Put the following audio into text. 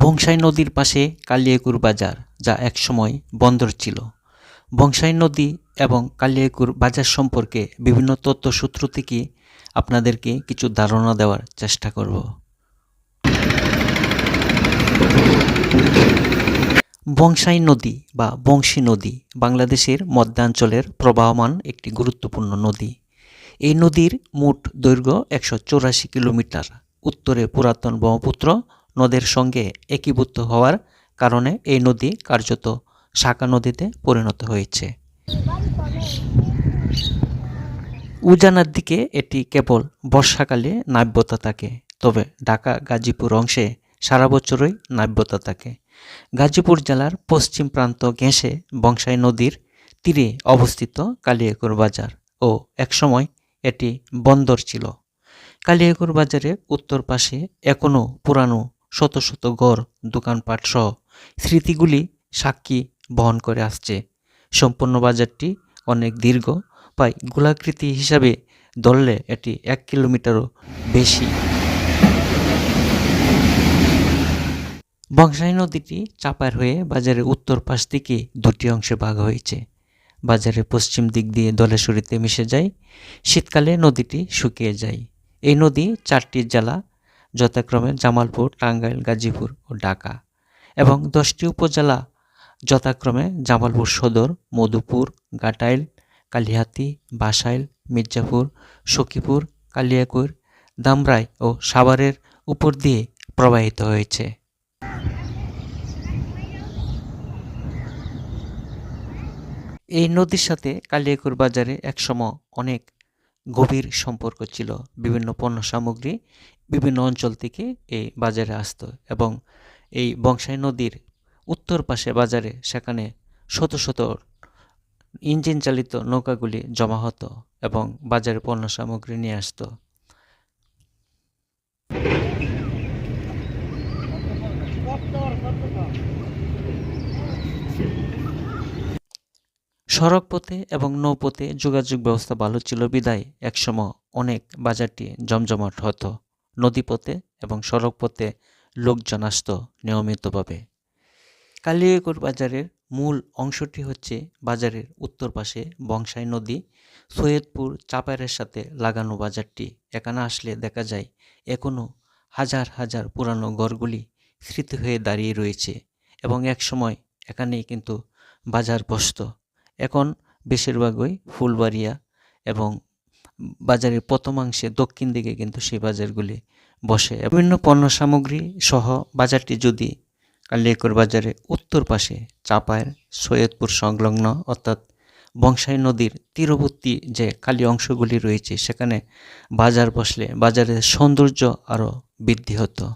বংশাই নদীর পাশে কালিয়াকুর বাজার, যা একসময় বন্দর ছিল। বংশাই নদী এবং কালিয়াকুর বাজার সম্পর্কে বিভিন্ন তথ্য সূত্র থেকে আপনাদেরকে কিছু ধারণা দেওয়ার চেষ্টা করব। বংশাই নদী বা বংশী নদী বাংলাদেশের মধ্যাঞ্চলের প্রবাহমান একটি গুরুত্বপূর্ণ নদী। এই নদীর মোট দৈর্ঘ্য একশো কিলোমিটার। উত্তরে পুরাতন ব্রহ্মপুত্র নদের সঙ্গে একীভূত হওয়ার কারণে এই নদী কার্যত শাখা নদীতে পরিণত হয়েছে। উজানার দিকে এটি কেবল বর্ষাকালে নাব্যতা থাকে, তবে ঢাকা গাজীপুর অংশে সারা বছরই নাব্যতা থাকে। গাজীপুর জেলার পশ্চিম প্রান্ত ঘেঁষে বংশাই নদীর তীরে অবস্থিত কালিয়াকুর বাজার ও একসময় এটি বন্দর ছিল। কালিয়াকুর বাজারের উত্তর পাশে এখনও পুরানো শত শত ঘর, দোকানপাট সহ স্মৃতিগুলি সাক্ষী বহন করে আসছে। সম্পূর্ণ বাজারটি অনেক দীর্ঘ প্রায় গোলাকৃতি হিসাবে ধরলে এটি এক কিলোমিটারও বেশি। বংশাই নদীটি চাপার হয়ে বাজারের উত্তর পাশ থেকে দুটি অংশে ভাগ হয়েছে। বাজারের পশ্চিম দিক দিয়ে দলেশ্বরীতে মিশে যায়, শীতকালে নদীটি শুকিয়ে যায়। এই নদী চারটি জেলা যথাক্রমে জামালপুর, টাঙ্গাইল, গাজীপুর ও ঢাকা এবং দশটি উপজেলা যথাক্রমে জামালপুর সদর, মধুপুর, গাটাইল, কালিহাতি, বাসাইল, মির্জাপুর, সখীপুর কালিয়াকুর দামরাই ও সাভারের উপর দিয়ে প্রবাহিত হয়েছে। এই নদীর সাথে কালিয়াকুর বাজারে একসময় অনেক গভীর সম্পর্ক ছিল। বিভিন্ন পণ্য সামগ্রী বিভিন্ন অঞ্চল থেকে এই বাজারে আসতো এবং এই বংশাই নদীর উত্তর পাশে বাজারে সেখানে শত শত ইঞ্জিন চালিত নৌকাগুলি জমা হতো এবং বাজারে পণ্য সামগ্রী নিয়ে আসতো। সড়ক পথে এবং নৌপথে যোগাযোগ ব্যবস্থা ভালো ছিল, বিদায় একসময় অনেক বাজারটি জমজমাট হতো। নদীপথে এবং সড়ক পথে লোকজন আসত নিয়মিতভাবে। কালিয়াকুর বাজারের মূল অংশটি হচ্ছে বাজারের উত্তর পাশে বংশাই নদী। সৈয়দপুর চাপারের সাথে লাগানো বাজারটি। এখানে আসলে দেখা যায় এখনও হাজার হাজার পুরানো ঘরগুলি স্মৃতি হয়ে দাঁড়িয়ে রয়েছে এবং এক সময় এখানেই কিন্তু বাজার বসত। এখন বেশিরভাগই ফুলবাড়িয়া এবং বাজারের প্রথমাংশে দক্ষিণ দিকে কিন্তু সেই বাজারগুলি বসে। বিভিন্ন পণ্য সামগ্রী সহ বাজারটি যদি কালিয়াকুর বাজারে উত্তর পাশে চাপায়ের সৈয়দপুর সংলগ্ন, অর্থাৎ বংশাই নদীর তীরবর্তী যে কালী অংশগুলি রয়েছে, সেখানে বাজার বসলে বাজারের সৌন্দর্য আরও বৃদ্ধি হতো।